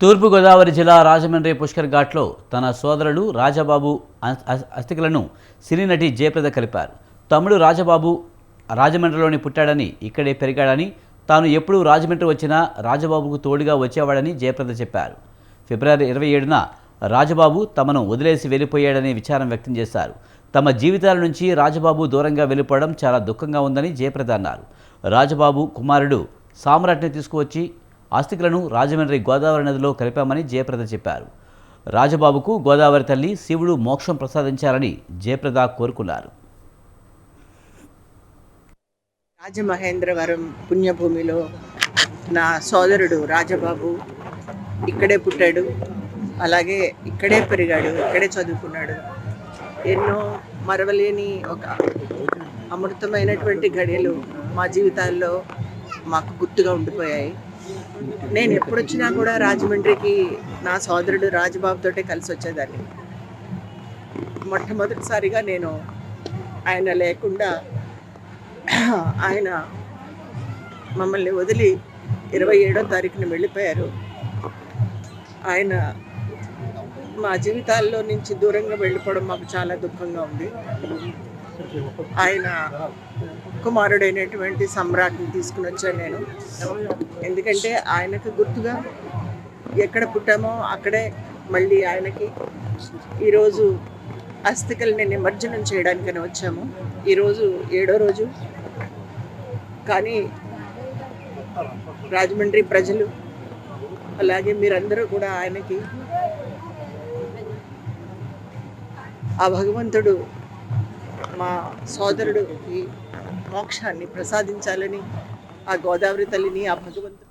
తూర్పుగోదావరి జిల్లా రాజమండ్రి పుష్కర్ ఘాట్లో తన సోదరుడు రాజబాబు అస్థికలను సినీ నటి జయప్రద కలిపారు. తమ్ముడు రాజబాబు రాజమండ్రిలోని పుట్టాడని ఇక్కడే పెరిగాడని తాను ఎప్పుడూ రాజమండ్రి వచ్చినా రాజబాబుకు తోడుగా వచ్చేవాడని జయప్రద చెప్పారు. ఫిబ్రవరి ఇరవై ఏడున రాజబాబు తమను వదిలేసి వెళ్ళిపోయాడని విచారం వ్యక్తం చేశారు. తమ జీవితాల నుంచి రాజబాబు దూరంగా వెళ్ళిపోవడం చాలా దుఃఖంగా ఉందని జయప్రద అన్నారు. రాజబాబు కుమారుడు సామ్రాట్ని తీసుకువచ్చి ఆస్తికులను రాజమండ్రి గోదావరి నదిలో కలిపామని జయప్రద చెప్పారు. రాజబాబుకు గోదావరి తల్లి శివుడు మోక్షం ప్రసాదించాలని జయప్రద కోరుకున్నారు. రాజమహేంద్రవరం పుణ్యభూమిలో నా సోదరుడు రాజబాబు ఇక్కడే పుట్టాడు. అలాగే ఇక్కడే పెరిగాడు ఇక్కడే చదువుకున్నాడు. ఎన్నో మరవలేని ఒక అమృతమైనటువంటి ఘడియలు మా జీవితాల్లో మాకు గుర్తుగా ఉండిపోయాయి. నేను ఎప్పుడు వచ్చినా కూడా రాజమండ్రికి నా సోదరుడు రాజబాబుతోటే కలిసి వచ్చేదాన్ని మొట్టమొదటిసారిగా నేను ఆయన లేకుండా ఆయన మమ్మల్ని వదిలి ఇరవై ఏడో తారీఖున వెళ్ళిపోయారు. ఆయన మా జీవితాల్లో నుంచి దూరంగా వెళ్ళిపోవడం మాకు చాలా దుఃఖంగా ఉంది. ఆయన కుమారుడైనటువంటి సమ్రాట్ని తీసుకుని వచ్చాను నేను. ఎందుకంటే ఆయనకు గుర్తుగా ఎక్కడ పుట్టామో అక్కడే మళ్ళీ ఆయనకి ఈరోజు అస్థికల్ని నిమజ్జనం చేయడానికని వచ్చాము. ఈరోజు ఏడో రోజు. కానీ రాజమండ్రి ప్రజలు అలాగే మీరందరూ కూడా ఆయనకి ఆ భగవంతుడు మా సోదరుడికి మోక్షాన్ని ప్రసాదించాలని ఆ గోదావరి తల్లిని ఆ భగవంతుడు